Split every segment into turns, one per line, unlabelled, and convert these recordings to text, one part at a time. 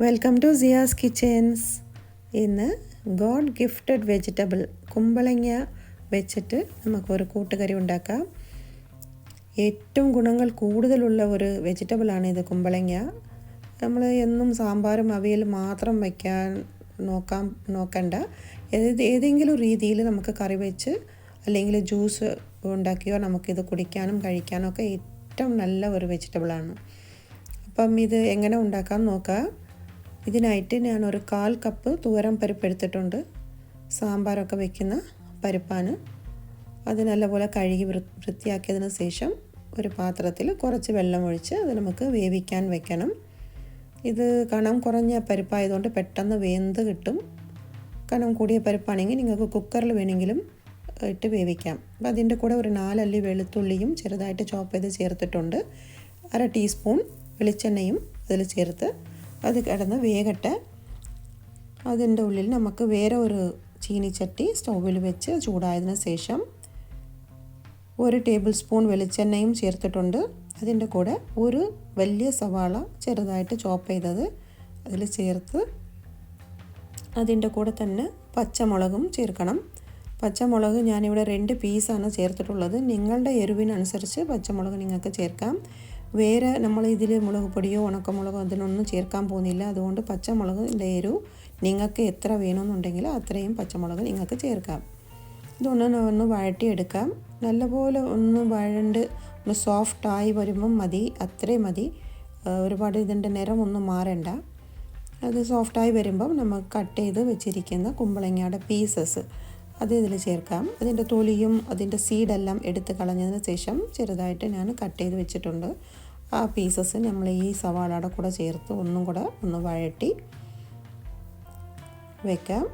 Welcome to Ciaz kitchens ഇന്ന് God gifted vegetable കുമ്പളങ്ങ വെച്ചിട്ട് നമുക്കൊരു കൂട്ടുകറി ഉണ്ടാക്കാം. ഏറ്റവും ഗുണങ്ങൾ കൂടുതലുള്ള ഒരു വെജിറ്റബിളാണ് ഇത് കുമ്പളങ്ങ. നമ്മൾ എന്നും സാമ്പാറും അവിയൽ മാത്രം വയ്ക്കാൻ നോക്കാം നോക്കണ്ട. ഏത് ഏതെങ്കിലും രീതിയിൽ നമുക്ക് കറി വെച്ച് അല്ലെങ്കിൽ ജ്യൂസ് ഉണ്ടാക്കിയോ നമുക്കിത് കുടിക്കാനും കഴിക്കാനും ഒക്കെ ഏറ്റവും നല്ല ഒരു വെജിറ്റബിളാണ് അപ്പം ഇത് എങ്ങനെ ഉണ്ടാക്കാൻ നോക്കാം. ഇതിനായിട്ട് ഞാൻ ഒരു കാൽ കപ്പ് തൂരം പരിപ്പ് എടുത്തിട്ടുണ്ട്. സാമ്പാറൊക്കെ വെക്കുന്ന പരിപ്പാണ്. അത് നല്ലപോലെ കഴുകി വൃത്തിയാക്കിയതിന് ശേഷം ഒരു പാത്രത്തിൽ കുറച്ച് വെള്ളം ഒഴിച്ച് അത് നമുക്ക് വേവിക്കാൻ വെക്കണം. ഇത് കണം കുറഞ്ഞ പരിപ്പായതുകൊണ്ട് പെട്ടെന്ന് വെന്ത് കിട്ടും. കണം കൂടിയ പരിപ്പാണെങ്കിൽ നിങ്ങൾക്ക് കുക്കറിൽ വേണമെങ്കിലും ഇട്ട് വേവിക്കാം. അപ്പം അതിന്റെ കൂടെ ഒരു നാലല്ലി വെളുത്തുള്ളിയും ചെറുതായിട്ട് ചോപ്പ് ചെയ്ത് ചേർത്തിട്ടുണ്ട്. അര ടീസ്പൂൺ വെളിച്ചെണ്ണയും അതിൽ ചേർത്ത് അത് കിടന്ന് വേകട്ടെ അതിന്റെ ഉള്ളിൽ നമുക്ക് വേറെ ഒരു ചീനിച്ചട്ടി സ്റ്റൗവിൽ വെച്ച് ചൂടായതിന് ശേഷം ഒരു ടേബിൾ സ്പൂൺ വെളിച്ചെണ്ണയും ചേർത്തിട്ടുണ്ട്. അതിന്റെ കൂടെ ഒരു വലിയ സവാള ചെറുതായിട്ട് ചോപ്പ് ചെയ്തത് അതിൽ ചേർത്ത് അതിന്റെ കൂടെ തന്നെ പച്ചമുളകും ചേർക്കണം. പച്ചമുളക് ഞാനിവിടെ രണ്ട് പീസാണ് ചേർത്തിട്ടുള്ളത്. നിങ്ങളുടെ എരിവിനനുസരിച്ച് പച്ചമുളക് നിങ്ങൾക്ക് ചേർക്കാം. വേറെ നമ്മൾ ഇതിൽ മുളക് പൊടിയോ ഉണക്കമുളകോ അതിനൊന്നും ചേർക്കാൻ പോകുന്നില്ല. അതുകൊണ്ട് പച്ചമുളകിന്റെ എരിവ് നിങ്ങൾക്ക് എത്ര വേണമെന്നുണ്ടെങ്കിൽ അത്രയും പച്ചമുളക് നിങ്ങൾക്ക് ചേർക്കാം. ഇതൊന്ന് ഒന്ന് വഴട്ടിയെടുക്കാം നല്ലപോലെ ഒന്ന് വഴണ്ട് ഒന്ന് സോഫ്റ്റായി വരുമ്പം മതി. അത്രയും മതി. ഒരുപാട് ഇതിന്റെ നിറമൊന്നും മാറണ്ട. അത് സോഫ്റ്റായി വരുമ്പം നമുക്ക് കട്ട് ചെയ്ത് വെച്ചിരിക്കുന്ന കുമ്പളങ്ങയുടെ പീസസ് അത് ഇതിൽ ചേർക്കാം. അതിന്റെ തൊലിയും അതിന്റെ സീഡെല്ലാം എടുത്ത് കളഞ്ഞതിന് ശേഷം ചെറുതായിട്ട് ഞാൻ കട്ട് ചെയ്ത് വെച്ചിട്ടുണ്ട്. ആ പീസസ് നമ്മൾ ഈ സവാളയുടെ കൂടെ ചേർത്ത് ഒന്നും കൂടെ ഒന്ന് വഴട്ടി വെക്കാം.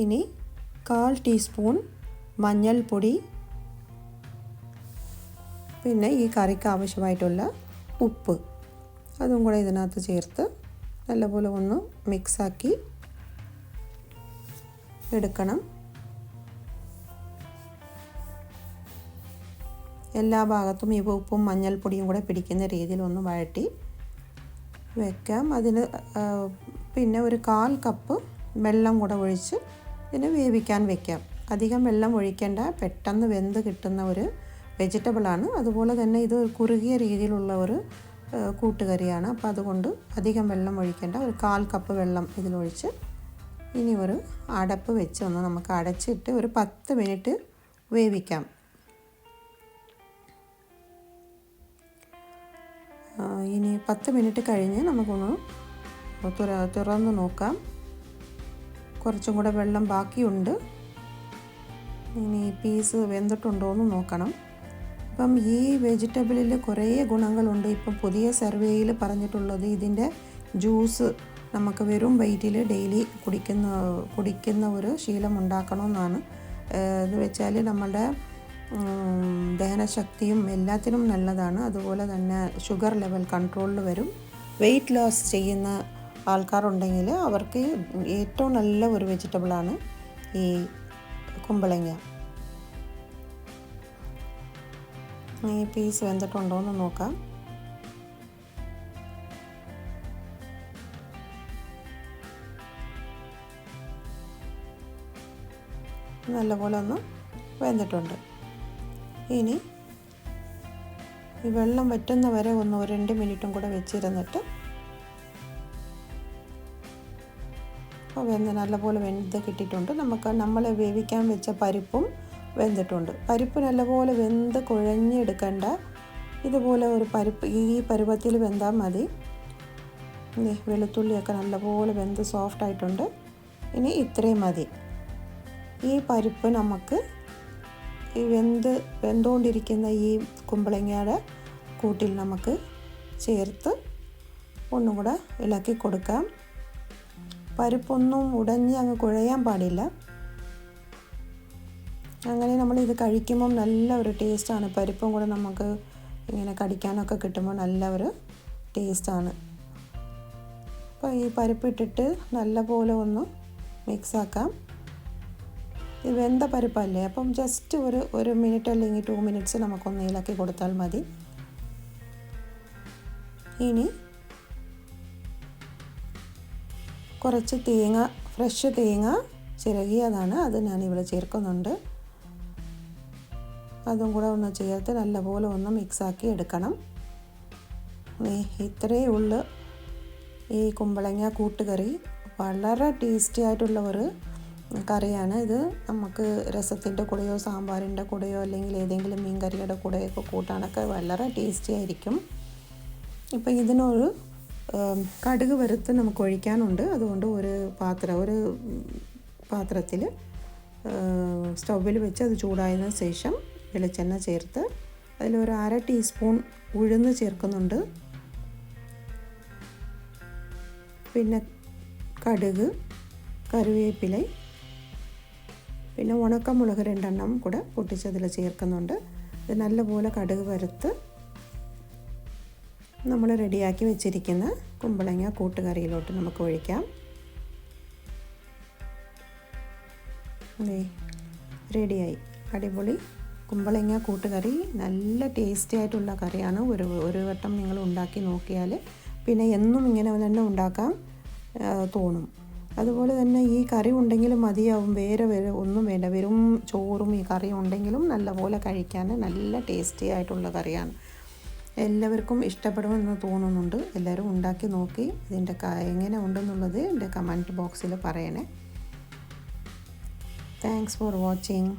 ഇനി കാൽ ടീസ്പൂൺ മഞ്ഞൾപ്പൊടി പിന്നെ ഈ കറിക്ക് ആവശ്യമായിട്ടുള്ള ഉപ്പ്. അതും കൂടെ ഇതിനകത്ത് ചേർത്ത് നല്ലപോലെ ഒന്ന് മിക്സാക്കി എടുക്കണം. എല്ലാ ഭാഗത്തും ഈ ഉപ്പും മഞ്ഞൾപ്പൊടിയും കൂടെ പിടിക്കുന്ന രീതിയിൽ ഒന്ന് വഴറ്റി വെക്കാം. അതിന് പിന്നെ ഒരു കാൽ കപ്പ് വെള്ളം കൂടെ ഒഴിച്ച് ഇതിനെ വേവിക്കാൻ വെക്കാം. അധികം വെള്ളം ഒഴിക്കേണ്ട പെട്ടെന്ന് വെന്ത് കിട്ടുന്ന ഒരു വെജിറ്റബിളാണ് അതുപോലെ തന്നെ ഇത് കുറുകിയ രീതിയിലുള്ള ഒരു കൂട്ടുകറിയാണ്. അപ്പോൾ അതുകൊണ്ട് അധികം വെള്ളം ഒഴിക്കേണ്ട ഒരു കാൽ കപ്പ് വെള്ളം ഇതിലൊഴിച്ച് ഇനി ഒരു അടപ്പ് വെച്ച് ഒന്ന് നമുക്ക് അടച്ചിട്ട് ഒരു പത്ത് മിനിറ്റ് വേവിക്കാം. ഇനി പത്ത് മിനിറ്റ് കഴിഞ്ഞ് നമുക്കൊന്ന് തുറ തുറന്ന് നോക്കാം. കുറച്ചും കൂടെ വെള്ളം ബാക്കിയുണ്ട്. ഇനി പീസ് വെന്തിട്ടുണ്ടോ എന്ന് നോക്കണം. അപ്പം ഈ വെജിറ്റബിളിൽ കുറേ ഗുണങ്ങളുണ്ട്. ഇപ്പം പുതിയ സർവേയിൽ പറഞ്ഞിട്ടുള്ളത് ഇതിന്റെ ജ്യൂസ് നമുക്ക് വെറും വെയിറ്റിൽ ഡെയിലി കുടിക്കുന്ന കുടിക്കുന്ന ഒരു ശീലം ഉണ്ടാക്കണമെന്നാണ്. എന്ന് വെച്ചാൽ നമ്മളുടെ ദഹനശക്തിയും എല്ലാത്തിനും നല്ലതാണ്. അതുപോലെ തന്നെ ഷുഗർ ലെവൽ കൺട്രോളിൽ വരും. വെയിറ്റ് ലോസ് ചെയ്യുന്ന ആൾക്കാരുണ്ടെങ്കിൽ അവർക്ക് ഏറ്റവും നല്ല ഒരു വെജിറ്റബിളാണ് ഈ കുമ്പളങ്ങ. ഈ പീസ് വെന്തിട്ടുണ്ടോ എന്ന് നോക്കാം. നല്ലപോലെ ഒന്ന് വെന്തിട്ടുണ്ട്. ഇനി ഈ വെള്ളം വറ്റുന്ന വരെ ഒന്ന് രണ്ട് മിനിറ്റും കൂടെ വെച്ചിരുന്നിട്ട് അപ്പോൾ വെന്ത് നല്ലപോലെ വെന്ത് കിട്ടിയിട്ടുണ്ട്. നമുക്ക് നമ്മൾ വേവിക്കാൻ വെച്ച പരിപ്പും വെന്തിട്ടുണ്ട്. പരിപ്പ് നല്ലപോലെ വെന്ത് കുഴഞ്ഞെടുക്കണ്ട. ഇതുപോലെ ഒരു പരിപ്പ് ഈ പരുവത്തിൽ വെന്താൽ മതി. വെളുത്തുള്ളിയൊക്കെ നല്ലപോലെ വെന്ത് സോഫ്റ്റ് ആയിട്ടുണ്ട്. ഇനി ഇത്രയും മതി. ഈ പരിപ്പ് നമുക്ക് ഈ വെന്ത് വെന്തുകൊണ്ടിരിക്കുന്ന ഈ കുമ്പളങ്ങയുടെ കൂട്ടിൽ നമുക്ക് ചേർത്ത് ഒന്നും കൂടെ ഇളക്കി കൊടുക്കാം. പരിപ്പൊന്നും ഉടഞ്ഞ് അങ്ങ് കുഴയാൻ പാടില്ല. അങ്ങനെ നമ്മൾ ഇത് കഴിക്കുമ്പം നല്ല ഒരു ടേസ്റ്റാണ്. പരിപ്പും കൂടെ നമുക്ക് ഇങ്ങനെ കടിക്കാനൊക്കെ കിട്ടുമ്പോൾ നല്ല ഒരു ടേസ്റ്റാണ്. അപ്പോൾ ഈ പരിപ്പ് ഇട്ടിട്ട് നല്ലപോലെ ഒന്ന് മിക്സാക്കാം ഇത് വെന്ത പരിപ്പല്ലേ? അപ്പം ജസ്റ്റ് ഒരു ഒരു മിനിറ്റ് അല്ലെങ്കിൽ ടു മിനിറ്റ്സ് നമുക്കൊന്ന് ഇളക്കി കൊടുത്താൽ മതി. ഇനി കുറച്ച് തേങ്ങ ഫ്രഷ് തേങ്ങ ചിരകിയതാണ്. അത് ഞാനിവിടെ ചേർക്കുന്നുണ്ട്. അതും കൂടെ ഒന്ന് ചേർത്ത് നല്ലപോലെ ഒന്ന് മിക്സാക്കി എടുക്കണം. ഇത്രയേ ഉള്ളു. ഈ കുമ്പളങ്ങ കൂട്ടുകറി. വളരെ ടേസ്റ്റി ആയിട്ടുള്ള ഒരു കറിയാണ് ഇത്. നമുക്ക് രസത്തിന്റെ കൂടെയോ സാമ്പാറിന്റെ കൂടെയോ അല്ലെങ്കിൽ ഏതെങ്കിലും മീൻ കറിയുടെ കൂടെയൊക്കെ കൂട്ടാനൊക്കെ വളരെ ടേസ്റ്റി ആയിരിക്കും. ഇപ്പം ഇതിനൊരു കടുക് വറുത്ത് നമുക്ക് ഒഴിക്കാനുണ്ട്. അതുകൊണ്ട് ഒരു പാത്രം ഒരു പാത്രത്തിൽ സ്റ്റൗവിൽ വെച്ച് അത് ചൂടായതിനു ശേഷം വെളിച്ചെണ്ണ ചേർത്ത് അതിലൊരു അര ടീസ്പൂൺ ഉഴുന്ന് ചേർക്കുന്നുണ്ട്. പിന്നെ കടുക് കറിവേപ്പില പിന്നെ ഉണക്കമുളക് രണ്ടെണ്ണം കൂടെ പൊട്ടിച്ചതിൽ ചേർക്കുന്നുണ്ട്. ഇത് നല്ലപോലെ കടുക് വറുത്ത് നമ്മൾ റെഡിയാക്കി വെച്ചിരിക്കുന്ന കുമ്പളങ്ങ കൂട്ടുകറിയിലോട്ട് നമുക്ക് ഒഴിക്കാം. റെഡിയായി. അടിപൊളി കുമ്പളങ്ങ കൂട്ടുകറി. നല്ല ടേസ്റ്റി ആയിട്ടുള്ള കറിയാണ്. ഒരു ഒരു വട്ടം നിങ്ങൾ ഉണ്ടാക്കി നോക്കിയാൽ പിന്നെ എന്നും ഇങ്ങനെ തന്നെ ഉണ്ടാക്കാൻ തോന്നും. അതുപോലെ തന്നെ ഈ കറി ഉണ്ടെങ്കിലും മതിയാവും. വേറെ വേറെ ഒന്നും വേണ്ട. വെറും ചോറും ഈ കറി ഉണ്ടെങ്കിലും നല്ലപോലെ കഴിക്കാൻ നല്ല ടേസ്റ്റി ആയിട്ടുള്ള കറിയാണ്. എല്ലാവർക്കും ഇഷ്ടപ്പെടുമെന്ന് തോന്നുന്നുണ്ട്. എല്ലാവരും ഉണ്ടാക്കി നോക്കി ഇതിന്റെ എങ്ങനെ ഉണ്ടെന്നുള്ളത് എന്റെ കമന്റ് ബോക്സിൽ പറയണേ. Thanks for watching